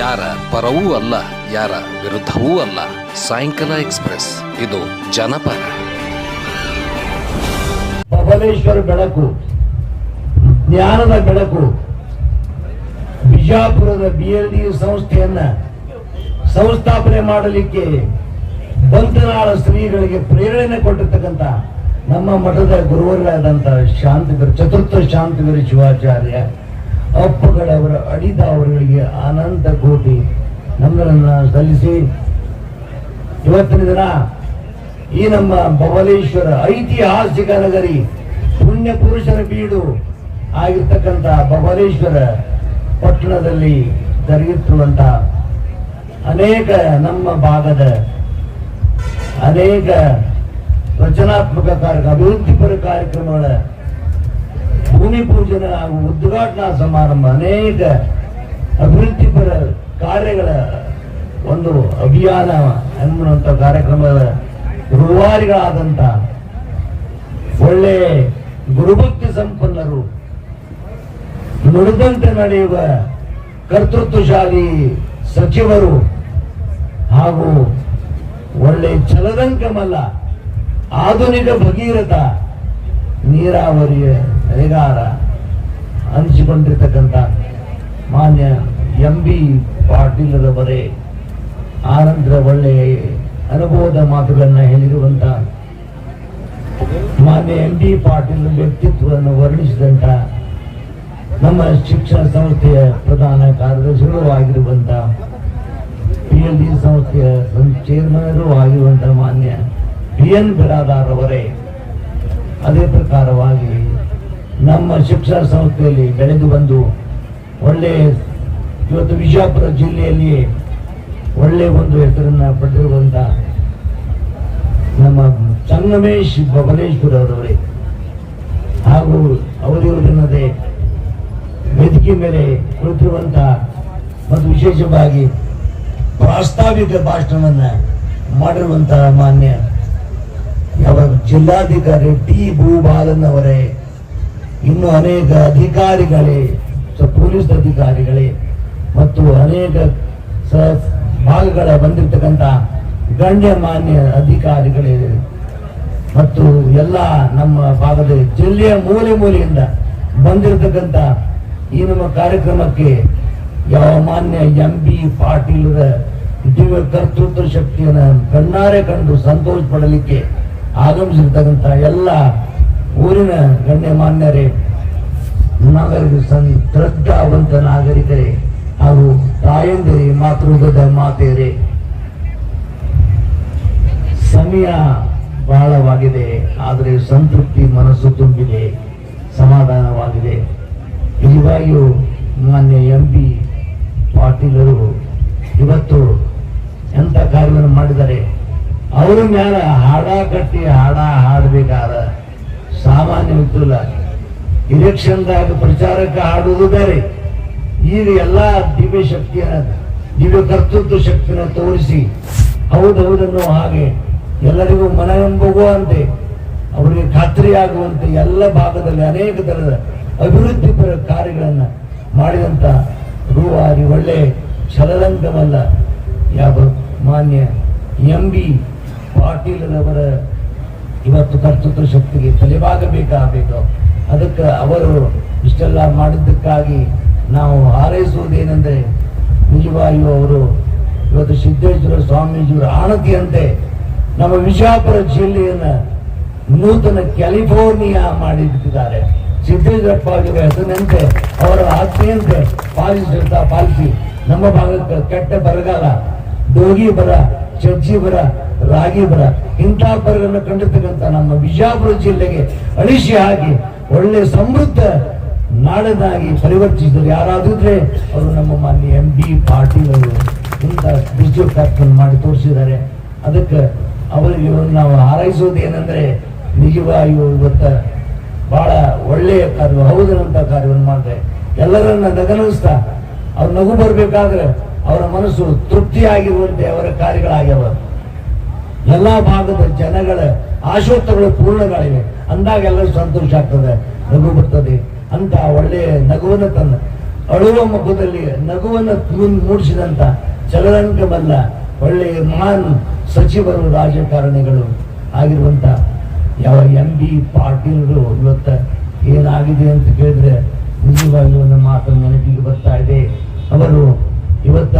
ಯಾರ ಪರವೂ ಅಲ್ಲ, ಯಾರ ವಿರುದ್ಧವೂ ಅಲ್ಲ. ಸಾಯಂಕಾಲ ಎಕ್ಸ್ಪ್ರೆಸ್, ಇದು ಜನಪರ. ಬಬಲೇಶ್ವರ ಬೆಳಕು, ಜ್ಞಾನದ ಬೆಳಕು, ಬಿಜಾಪುರದ ಬಿ ಎಲ್ ಡಿ ಸಂಸ್ಥೆಯನ್ನ ಸಂಸ್ಥಾಪನೆ ಮಾಡಲಿಕ್ಕೆ ಬಂತನಾಳ ಶ್ರೀಗಳಿಗೆ ಪ್ರೇರಣೆ ಕೊಟ್ಟಿರ್ತಕ್ಕಂಥ ನಮ್ಮ ಮಠದ ಗುರುವರಾದಂಥ ಶಾಂತಿವೀರ ಚತುರ್ಥ ಶಾಂತಿವೀರ ಶಿವಾಚಾರ್ಯ ಅಪ್ಪಗಳವರ ಅಡಿದ ಅವರುಗಳಿಗೆ ಆನಂದ ಕೋಟಿ ನಮ್ಮನ್ನ ಸಲ್ಲಿಸಿ. ಇವತ್ತಿನ ದಿನ ಈ ನಮ್ಮ ಬಬಲೇಶ್ವರ ಐತಿಹಾಸಿಕ ನಗರಿ ಪುಣ್ಯ ಪುರುಷರ ಬೀಡು ಆಗಿರ್ತಕ್ಕಂಥ ಬಬಲೇಶ್ವರ ಪಟ್ಟಣದಲ್ಲಿ ಜರುಗುತ್ತಿರುವಂತ ಅನೇಕ ನಮ್ಮ ಭಾಗದ ಅನೇಕ ರಚನಾತ್ಮಕ ಕಾರ್ಯ, ಅಭಿವೃದ್ಧಿಪರ ಕಾರ್ಯಕ್ರಮಗಳ ಭೂಮಿ ಪೂಜನೆ ಹಾಗೂ ಉದ್ಘಾಟನಾ ಸಮಾರಂಭ ಅನೇಕ ಅಭಿವೃದ್ಧಿಪರ ಕಾರ್ಯಗಳ ಒಂದು ಅಭಿಯಾನ ಎನ್ನುವಂಥ ಕಾರ್ಯಕ್ರಮದ ರೂವಾರಿಗಳಾದಂಥ ಒಳ್ಳೆ ಗುರುಭಕ್ತಿ ಸಂಪನ್ನರು ನುಡಿದಂತೆ ನಡೆಯುವ ಕರ್ತೃತ್ವಶಾಲಿ ಸಚಿವರು ಹಾಗೂ ಒಳ್ಳೆ ಛಲದಂಕಮಲ್ಲ ಆಧುನಿಕ ಭಗೀರಥ ನೀರಾವರಿಯ ಅಧಿಕಾರ ಹಂಚಿಕೊಂಡಿರ್ತಕ್ಕಂಥ ಮಾನ್ಯ ಎಂ ಬಿ ಪಾಟೀಲರವರೇ ಆನಂತರ ಒಳ್ಳೆಯ ಅನುಭವದ ಮಾತುಗಳನ್ನು ಹೇಳಿರುವಂತ ಮಾನ್ಯ ಎಂ ಬಿ ಪಾಟೀಲ್ ವ್ಯಕ್ತಿತ್ವವನ್ನು ವರ್ಣಿಸಿದಂಥ ನಮ್ಮ ಶಿಕ್ಷಣ ಸಂಸ್ಥೆಯ ಪ್ರಧಾನ ಕಾರ್ಯದರ್ಶಿಗಳು ಆಗಿರುವಂಥ ಪಿ ಎಲ್ ಡಿ ಸಂಸ್ಥೆಯ ಚೇರ್ಮನರು ಆಗಿರುವಂಥ ಮಾನ್ಯ ಬಿ ಎನ್ ಬಿರಾದಾರ್ ಅದೇ ಪ್ರಕಾರವಾಗಿ ನಮ್ಮ ಶಿಕ್ಷಣ ಸಂಸ್ಥೆಯಲ್ಲಿ ಬೆಳೆದು ಬಂದು ಒಳ್ಳೆ ಇವತ್ತು ವಿಜಯಪುರ ಜಿಲ್ಲೆಯಲ್ಲಿ ಒಳ್ಳೆ ಒಂದು ಹೆಸರನ್ನ ಪಡೆದಿರುವಂತ ನಮ್ಮ ಸಂಗಮೇಶ್ ಬಬಲೇಶ್ವರ ಅವರವರೇ. ಹಾಗೂ ಅವರಿವರನ್ನದೇ ವೇದಿಕೆ ಮೇಲೆ ಕುಳಿತಿರುವಂತ ಮತ್ತು ವಿಶೇಷವಾಗಿ ಪ್ರಾಸ್ತಾವಿಕ ಭಾಷಣವನ್ನು ಮಾಡಿರುವಂತಹ ಮಾನ್ಯ ಯಾವ ಜಿಲ್ಲಾಧಿಕಾರಿ ಟಿ ಭೂಬಾಲನ್ ಅವರೇ. ಇನ್ನು ಅನೇಕ ಅಧಿಕಾರಿಗಳೇ ಪೊಲೀಸ್ ಅಧಿಕಾರಿಗಳೇ ಮತ್ತು ಅನೇಕ ಸ ಭಾಗಗಳ ಬಂದಿರತಕ್ಕಂಥ ಗಣ್ಯಮಾನ್ಯ ಅಧಿಕಾರಿಗಳೇ ಮತ್ತು ಎಲ್ಲ ನಮ್ಮ ಭಾಗದ ಜಿಲ್ಲೆಯ ಮೂಲೆ ಮೂಲೆಯಿಂದ ಬಂದಿರತಕ್ಕಂಥ ಈ ನಮ್ಮ ಕಾರ್ಯಕ್ರಮಕ್ಕೆ ಯಾವ ಮಾನ್ಯ ಎಂ ಬಿ ಪಾಟೀಲರ ದಿವ್ಯ ಕರ್ತೃತ್ವ ಶಕ್ತಿಯನ್ನು ಕಣ್ಣಾರೆ ಕಂಡು ಸಂತೋಷ ಪಡಲಿಕ್ಕೆ ಆಗಮಿಸಿರ್ತಕ್ಕಂಥ ಎಲ್ಲ ಊರಿನ ಗಣ್ಯಮಾನ್ಯರೇ ನಾಗರಿಕ ಸಂತ್ರದ್ಧವಂತ ನಾಗರಿಕರೇ ಹಾಗೂ ತಾಯಂದಿರಿ ಮಾತೃಗದ ಮಾತೆಯರೇ. ಸಮಯ ಬಹಳವಾಗಿದೆ, ಆದರೆ ಸಂತೃಪ್ತಿ ಮನಸ್ಸು ತುಂಬಿದೆ, ಸಮಾಧಾನವಾಗಿದೆ. ನಿಜವಾಗಿಯೂ ಮಾನ್ಯ ಎಂ ಪಿ ಪಾಟೀಲರು ಇವತ್ತು ಎಂಥ ಕಾರ್ಯವನ್ನು ಮಾಡಿದ್ದಾರೆ? ಅವರ ಮೇಲೆ ಹಾಡ ಕಟ್ಟಿ ಹಾಡ ಹಾಡಬೇಕಾದ ಸಾಮಾನ್ಯ ಇದ್ದಿಲ್ಲ ಇಲೆಕ್ಷನ್ದಾಗ ಪ್ರಚಾರಕ್ಕೆ ಆಡುವುದು ಬೇರೆ. ಈಗ ಎಲ್ಲ ದಿವ್ಯ ಶಕ್ತಿಯನ್ನು ದಿವ್ಯ ಕರ್ತೃತ್ವ ಶಕ್ತಿಯನ್ನು ತೋರಿಸಿ, ಹೌದೌದನ್ನು ಹಾಗೆ ಎಲ್ಲರಿಗೂ ಮನವೆಂಬುವಂತೆ ಅವರಿಗೆ ಖಾತ್ರಿಯಾಗುವಂತೆ ಎಲ್ಲ ಭಾಗದಲ್ಲಿ ಅನೇಕ ಥರದ ಅಭಿವೃದ್ಧಿಪರ ಕಾರ್ಯಗಳನ್ನು ಮಾಡಿದಂತ ರೂವಾರಿ ಒಳ್ಳೆ ಛಲದಂಕವಲ್ಲ ಯಾವ ಮಾನ್ಯ ಎಂ ಬಿ ಪಾಟೀಲರವರ ಇವತ್ತು ಕರ್ತೃತ್ವ ಶಕ್ತಿಗೆ ತಲೆಬಾಗಬೇಕಾಗಬೇಕು ಅದಕ್ಕೆ ಅವರು ಇಷ್ಟೆಲ್ಲ ಮಾಡಿದ್ದಕ್ಕಾಗಿ ನಾವು ಹಾರೈಸುವುದೇನೆಂದರೆ ನಿಜವಾಗಿಯೂ ಅವರು ಇವತ್ತು ಸಿದ್ದೇಶ್ವರ ಸ್ವಾಮೀಜಿಯವರ ಆಣತಿಯಂತೆ ನಮ್ಮ ವಿಜಯಪುರ ಜಿಲ್ಲೆಯನ್ನು ನೂತನ ಕ್ಯಾಲಿಫೋರ್ನಿಯಾ ಮಾಡಿಬಿಟ್ಟಿದ್ದಾರೆ. ಸಿದ್ದೇಶ್ವರಪ್ಪ ಅವರ ಹೆಸರಿನಂತೆ, ಅವರ ಆಜ್ಞೆಯಂತೆ ಪಾಲಿಸಿರ್ತಾ ಪಾಲಿಸಿ ನಮ್ಮ ಭಾಗಕ್ಕೆ ಕೆಟ್ಟ ಬರಗಾಲ ಡೋಗಿ ಬರ ಚಜ್ಜಿ ಬರ, ರಾಗಿ ಬರ, ಇಂಥ ಬರಗಳನ್ನು ಕಂಡಿರ್ತಕ್ಕಂಥ ನಮ್ಮ ಬಿಜಾಪುರ ಜಿಲ್ಲೆಗೆ ಅಳಿಸಿ ಹಾಕಿ ಒಳ್ಳೆ ಸಮೃದ್ಧ ನಾಡನಾಗಿ ಪರಿವರ್ತಿಸಿದರು. ಯಾರಾದಿದ್ರೆ ಅವರು ನಮ್ಮ ಮಾನ್ಯ ಎಂ ಬಿ ಪಾಟೀಲ್ ಅವರು ಇಂಥ ಬಿಜು ಕಾರ್ಯಕ್ರಮ ಮಾಡಿ ತೋರಿಸಿದ್ದಾರೆ. ಅದಕ್ಕೆ ಅವರಿಗೆ ನಾವು ಹಾರೈಸೋದು ಏನಂದ್ರೆ, ನಿಜವಾಗಿ ಇವತ್ತ ಬಹಳ ಒಳ್ಳೆಯ ಕಾರ್ಯ ಹೌದನಂತ ಕಾರ್ಯವನ್ನು ಮಾಡಿದೆ. ಎಲ್ಲರನ್ನ ನಗನಗಿಸ್ತಾ, ಅವ್ರು ನಗು ಬರ್ಬೇಕಾದ್ರೆ ಅವರ ಮನಸ್ಸು ತೃಪ್ತಿಯಾಗಿರುವಂತೆ ಅವರ ಕಾರ್ಯಗಳಾಗ್ಯವ. ಎಲ್ಲಾ ಭಾಗದ ಜನಗಳ ಆಶೋತ್ತರಗಳು ಪೂರ್ಣಗಳಿವೆ ಅಂದಾಗ ಎಲ್ಲರೂ ಸಂತೋಷ ಆಗ್ತದೆ, ನಗು ಬರ್ತದೆ. ಅಂತ ಒಳ್ಳೆಯ ನಗುವನ್ನು ತಂದ ಅಳುವ ಮುಖದಲ್ಲಿ ನಗುವನ್ನು ಮೂಡಿಸಿದಂಥ ಚಲರಂಗಮಲ್ಲ ಒಳ್ಳೆಯ ಮಹಾನ್ ಸಚಿವರು ರಾಜಕಾರಣಿಗಳು ಆಗಿರುವಂತ ಯಾವ ಎಂ ಬಿ ಪಾಟೀಲ್ರು ಇವತ್ತ ಏನಾಗಿದೆ ಅಂತ ಕೇಳಿದ್ರೆ ನಿಜವಾಗಿ ಒಂದು ಮಾತು ನೆನಪಿಗೆ ಬರ್ತಾ ಇದೆ. ಅವರು ಇವತ್ತ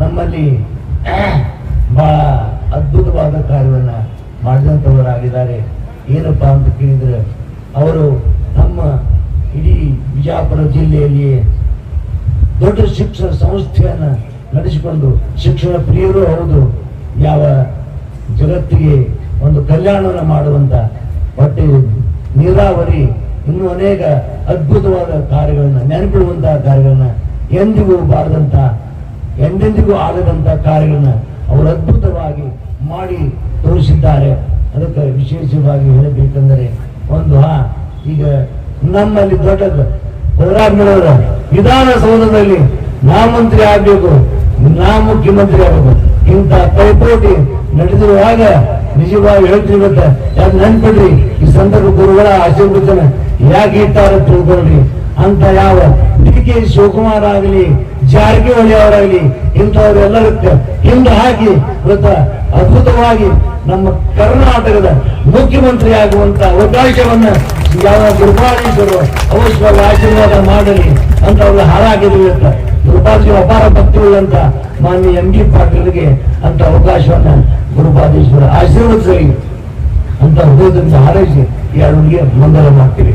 ನಮ್ಮಲ್ಲಿ ಬಹಳ ಅದ್ಭುತವಾದ ಕಾರ್ಯವನ್ನ ಮಾಡಿದಂಥವರಾಗಿದ್ದಾರೆ ಏನಪ್ಪ ಅಂತ ಕೇಳಿದ್ರೆ, ಅವರು ನಮ್ಮ ಇಡೀ ಬಿಜಾಪುರ ಜಿಲ್ಲೆಯಲ್ಲಿ ದೊಡ್ಡ ಶಿಕ್ಷಣ ಸಂಸ್ಥೆಯನ್ನು ನಡೆಸಿಕೊಂಡು ಶಿಕ್ಷಣ ಪ್ರಿಯರು ಹೌದು, ಯಾವ ಜಗತ್ತಿಗೆ ಒಂದು ಕಲ್ಯಾಣವನ್ನು ಮಾಡುವಂಥ ಹೊಟ್ಟೆ ನೀರಾವರಿ ಇನ್ನೂ ಅನೇಕ ಅದ್ಭುತವಾದ ಕಾರ್ಯಗಳನ್ನು, ನೆನಪಿಡುವಂತಹ ಕಾರ್ಯಗಳನ್ನ ಎಂದಿಗೂ ಬಾರದಂತ, ಎಂದೆಂದಿಗೂ ಆಗದಂತ ಕಾರ್ಯಗಳನ್ನ ಅವರು ಅದ್ಭುತವಾಗಿ ಮಾಡಿ ತೋರಿಸಿದ್ದಾರೆ. ಅದಕ್ಕೆ ವಿಶೇಷವಾಗಿ ಹೇಳಬೇಕೆಂದರೆ ಒಂದು, ಹಾ, ಈಗ ನಮ್ಮಲ್ಲಿ ದೊಡ್ಡ ಬದಲಾವಣೆಯವರ ವಿಧಾನಸೌಧದಲ್ಲಿ ನಾ ಮಂತ್ರಿ ಆಗಬೇಕು ನಾ ಮುಖ್ಯಮಂತ್ರಿ ಆಗಬೇಕು. ಇಂಥ ಪೈಪೋಟಿ ನಡೆದಿರುವಾಗ ನಿಜವಾಗಿ ಹೇಳ್ತೀನಿ ಗೊತ್ತ? ಯಾಕೆ ನೆನ್ಪಿಡ್ರಿ ಈ ಸಂದರ್ಭ ಗುರುಗಳ ಆಶೀರ್ವಚನ ಯಾಕೆ ಇಟ್ಟಾರ ತಿಳ್ಕೊಳ್ರಿ ಅಂತ ಯಾವ ಡಿ ಕೆ ಶಿವಕುಮಾರ್ ಆಗಲಿ ಜಾರಕಿಹೊಳಿ ಅವರಾಗಲಿ ಇಂಥವರೆಲ್ಲರೂ ಹಿಂದೆ ಹಾಕಿ ಇವತ್ತು ಅದ್ಭುತವಾಗಿ ನಮ್ಮ ಕರ್ನಾಟಕದ ಮುಖ್ಯಮಂತ್ರಿ ಆಗುವಂತ ಅವಕಾಶವನ್ನ ಯಾವ ಗುರುಪಾಲೀಶರು ಅವಶ್ಯವಾಗಿ ಆಶೀರ್ವಾದ ಮಾಡಲಿ ಅಂತ ಅವ್ರಿಗೆ ಹಾಳಾಗಿದ್ರು ಅಂತ ಗುರುಪಾಲೀಶರು ಅಪಾರ ಭಕ್ತಿಯುಳ್ಳಂತ ಮಾನ್ಯ ಎಂ ಬಿ ಪಾಟೀಲ್ಗೆ ಅಂತ ಅವಕಾಶವನ್ನ ಗುರುಪಾಲೀಶ್ವರ ಆಶೀರ್ವದಿಸಲಿ ಅಂತ ಹೃದಯದಿಂದ ಹಾರೈಸಿ ಈ ಅಡುಗೆ ಮಂಗಲ ಮಾಡ್ತೀವಿ.